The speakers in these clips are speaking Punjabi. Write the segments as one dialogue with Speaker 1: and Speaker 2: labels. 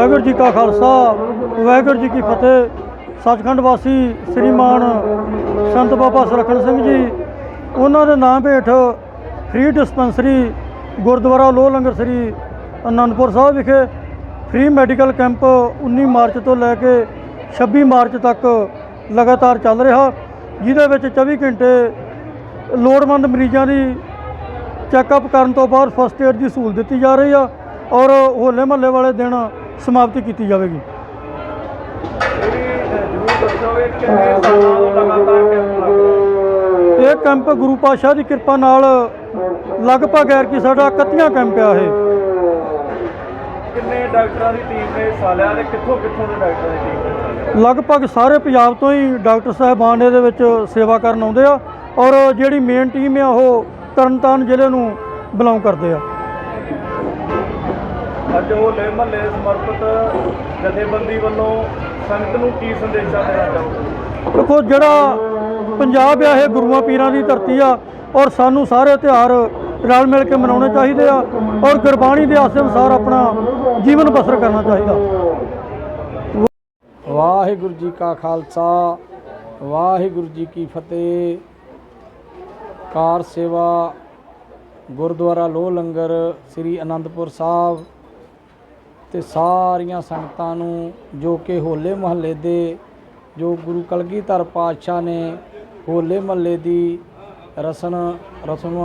Speaker 1: ਵਾਹਿਗੁਰੂ ਜੀ ਕਾ ਖਾਲਸਾ, ਵਾਹਿਗੁਰੂ ਜੀ ਕੀ ਫਤਿਹ। ਸੱਚਖੰਡ ਵਾਸੀ ਸ੍ਰੀਮਾਨ ਸੰਤ ਬਾਬਾ ਸੁਲੱਖਣ ਸਿੰਘ ਜੀ, ਉਹਨਾਂ ਦੇ ਨਾਮ ਹੇਠ ਫ੍ਰੀ ਡਿਸਪੈਂਸਰੀ ਗੁਰਦੁਆਰਾ ਲੋਹ ਲੰਗਰ ਸ੍ਰੀ ਅਨੰਦਪੁਰ ਸਾਹਿਬ ਵਿਖੇ ਫ੍ਰੀ ਮੈਡੀਕਲ ਕੈਂਪ 19 ਮਾਰਚ ਤੋਂ ਲੈ ਕੇ 26 ਮਾਰਚ ਤੱਕ ਲਗਾਤਾਰ ਚੱਲ ਰਿਹਾ, ਜਿਹਦੇ ਵਿੱਚ 24 ਘੰਟੇ ਲੋੜਵੰਦ ਮਰੀਜ਼ਾਂ ਦੀ ਚੈੱਕਅਪ ਕਰਨ ਤੋਂ ਬਾਅਦ ਫਸਟ ਏਡ ਦੀ ਸਹੂਲਤ ਦਿੱਤੀ ਜਾ ਰਹੀ ਆ ਔਰ ਹੋਲੇ ਮਹੱਲੇ ਵਾਲੇ ਦਿਨ ਸਮਾਪਤੀ ਕੀਤੀ ਜਾਵੇਗੀ। ਇਹ ਕੈਂਪ ਗੁਰੂ ਪਾਤਸ਼ਾਹ ਦੀ ਕਿਰਪਾ ਨਾਲ ਲਗਭਗ ਐਰ ਕੀ ਸਾਡਾ 31 ਕੈਂਪ ਆ ਇਹ।
Speaker 2: ਕਿੰਨੇ ਡਾਕਟਰਾਂ ਦੀ ਟੀਮ ਨੇ ਹਿੱਸਾ ਲਿਆ ਤੇ ਕਿੱਥੋਂ ਕਿੱਥੋਂ ਦੇ ਡਾਕਟਰਾਂ ਦੀ ਟੀਮ ਨੇ
Speaker 1: ਲਗਭਗ ਸਾਰੇ ਪੰਜਾਬ ਤੋਂ ਹੀ ਡਾਕਟਰ ਸਾਹਿਬਾਨ ਇਹਦੇ ਵਿੱਚ ਸੇਵਾ ਕਰਨ ਆਉਂਦੇ ਆ ਔਰ ਜਿਹੜੀ ਮੇਨ ਟੀਮ ਆ ਉਹ ਤਰਨਤਾਰਨ ਜ਼ਿਲ੍ਹੇ ਨੂੰ ਬਿਲੋਂਗ ਕਰਦੇ ਆ।
Speaker 2: ਅੱਜ ਹੋਲੇ ਮਹੱਲੇ ਸਮਰਪਿਤ ਜਥੇਬੰਦੀ ਵੱਲੋਂ ਸੰਗਤ ਨੂੰ ਕੀ ਸੰਦੇਸ਼ਾ ਦੇਣਾ ਚਾਹੋਗੇ?
Speaker 1: ਦੇਖੋ ਜਿਹੜਾ ਪੰਜਾਬ ਆ ਇਹ ਗੁਰੂਆਂ ਪੀਰਾਂ ਦੀ ਧਰਤੀ ਆ ਔਰ ਸਾਨੂੰ ਸਾਰੇ ਤਿਉਹਾਰ ਰਲ ਮਿਲ ਕੇ ਮਨਾਉਣੇ ਚਾਹੀਦੇ ਆ ਔਰ ਗੁਰਬਾਣੀ ਦੇ ਆਸ ਅਨੁਸਾਰ ਆਪਣਾ ਜੀਵਨ ਬਸਰ ਕਰਨਾ ਚਾਹੀਦਾ। ਵਾਹਿਗੁਰੂ ਜੀ ਕਾ ਖਾਲਸਾ ਵਾਹਿਗੁਰੂ ਜੀ ਕੀ ਫਤਿਹ। ਕਾਰ ਸੇਵਾ ਗੁਰਦੁਆਰਾ ਲੋਹ ਲੰਗਰ ਸ੍ਰੀ ਅਨੰਦਪੁਰ ਸਾਹਿਬ। ਤੇ ਸਾਰੀਆਂ ਸੰਗਤਾਂ ਨੂੰ ਜੋ ਕਿ ਹੋਲੇ ਮਹੱਲੇ ਦੇ ਜੋ ਗੁਰੂ ਕਲਗੀਧਰ ਪਾਤਸ਼ਾਹ ਨੇ ਹੋਲੇ ਮਹੱਲੇ ਦੀ ਰਸਨ ਰਸਮ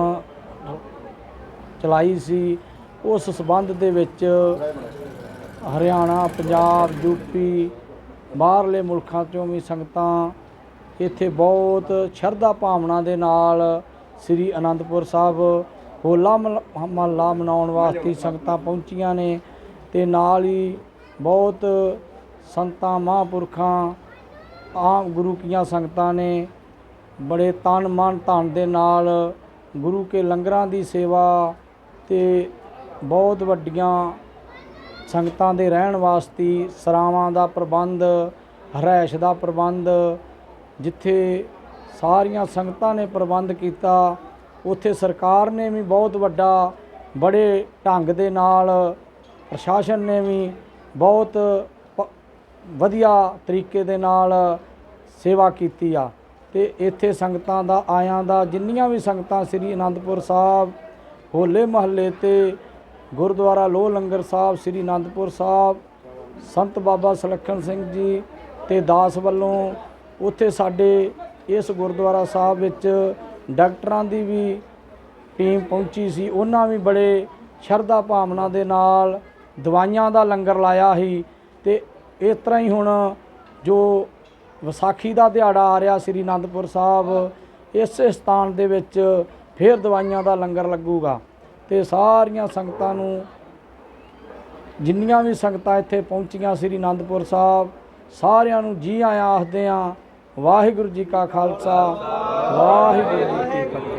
Speaker 1: ਚਲਾਈ ਸੀ, ਉਸ ਸਬੰਧ ਦੇ ਵਿੱਚ ਹਰਿਆਣਾ, ਪੰਜਾਬ ਯੂਪੀ ਬਾਹਰਲੇ ਮੁਲਕਾਂ ਤੋਂ ਵੀ ਸੰਗਤਾਂ ਇੱਥੇ ਬਹੁਤ ਸ਼ਰਧਾ ਭਾਵਨਾ ਦੇ ਨਾਲ ਸ੍ਰੀ ਅਨੰਦਪੁਰ ਸਾਹਿਬ ਹੋਲਾ ਮਹੱਲ- ਮਹੱਲਾ ਮਨਾਉਣ ਵਾਸਤੇ ਸੰਗਤਾਂ ਪਹੁੰਚੀਆਂ ਨੇ। ਤੇ ਨਾਲ ਹੀ ਬਹੁਤ ਸੰਤਾਂ, ਮਹਾਂਪੁਰਖਾਂ, ਆਮ ਗੁਰੂ ਕੀਆਂ ਸੰਗਤਾਂ ਨੇ ਬੜੇ ਤਨ ਮਨ ਧਨ ਦੇ ਨਾਲ ਗੁਰੂ ਕੇ ਲੰਗਰਾਂ ਦੀ ਸੇਵਾ ਤੇ ਬਹੁਤ ਵੱਡੀਆਂ ਸੰਗਤਾਂ ਦੇ ਰਹਿਣ ਵਾਸਤੇ ਸਰਾਵਾਂ ਦਾ ਪ੍ਰਬੰਧ, ਹਰੈਸ਼ ਦਾ ਪ੍ਰਬੰਧ, ਜਿੱਥੇ ਸਾਰੀਆਂ ਸੰਗਤਾਂ ਨੇ ਪ੍ਰਬੰਧ ਕੀਤਾ, ਉੱਥੇ ਸਰਕਾਰ ਨੇ ਵੀ ਬਹੁਤ ਵੱਡਾ, ਬੜੇ ਢੰਗ ਦੇ ਨਾਲ ਪ੍ਰਸ਼ਾਸਨ ਨੇ ਵੀ ਬਹੁਤ ਵਧੀਆ ਤਰੀਕੇ ਦੇ ਨਾਲ ਸੇਵਾ ਕੀਤੀ ਆ। ਤੇ ਇੱਥੇ ਸੰਗਤਾਂ ਦਾ, ਆਇਆਂ ਦਾ, ਜਿੰਨੀਆਂ ਵੀ ਸੰਗਤਾਂ ਸ੍ਰੀ ਅਨੰਦਪੁਰ ਸਾਹਿਬ, ਹੋਲੇ ਮਹੱਲੇ ਤੇ ਗੁਰਦੁਆਰਾ ਲੋਹ ਲੰਗਰ ਸਾਹਿਬ, ਸ੍ਰੀ ਅਨੰਦਪੁਰ ਸਾਹਿਬ, ਸੰਤ ਬਾਬਾ ਸੁਲੱਖਣ ਸਿੰਘ ਜੀ ਤੇ ਦਾਸ ਵੱਲੋਂ ਉੱਥੇ ਸਾਡੇ ਇਸ ਗੁਰਦੁਆਰਾ ਸਾਹਿਬ ਵਿੱਚ ਡਾਕਟਰਾਂ ਦੀ ਵੀ ਟੀਮ ਪਹੁੰਚੀ ਸੀ। ਉਹਨਾਂ ਵੀ ਬੜੇ ਸ਼ਰਧਾ ਭਾਵਨਾ ਦੇ ਨਾਲ ਦਵਾਈਆਂ ਦਾ ਲੰਗਰ ਲਾਇਆ ਸੀ ਤੇ ਇਸ ਤਰ੍ਹਾਂ ਹੀ ਹੁਣ ਜੋ ਵਿਸਾਖੀ ਦਾ ਦਿਹਾੜਾ ਆ ਰਿਹਾ ਸ੍ਰੀ ਅਨੰਦਪੁਰ ਸਾਹਿਬ, ਇਸ ਸਥਾਨ ਦੇ ਵਿੱਚ ਫਿਰ ਦਵਾਈਆਂ ਦਾ ਲੰਗਰ ਲੱਗੂਗਾ ਤੇ ਸਾਰੀਆਂ ਸੰਗਤਾਂ ਨੂੰ ਜਿੰਨੀਆਂ ਵੀ ਸੰਗਤਾਂ ਇੱਥੇ ਪਹੁੰਚੀਆਂ ਸ੍ਰੀ ਅਨੰਦਪੁਰ ਸਾਹਿਬ, ਸਾਰਿਆਂ ਨੂੰ ਜੀ ਆਇਆਂ ਆਖਦੇ ਆਂ, ਵਾਹਿਗੁਰੂ ਜੀ ਕਾ ਖਾਲਸਾ, ਵਾਹਿਗੁਰੂ ਜੀ ਕੀ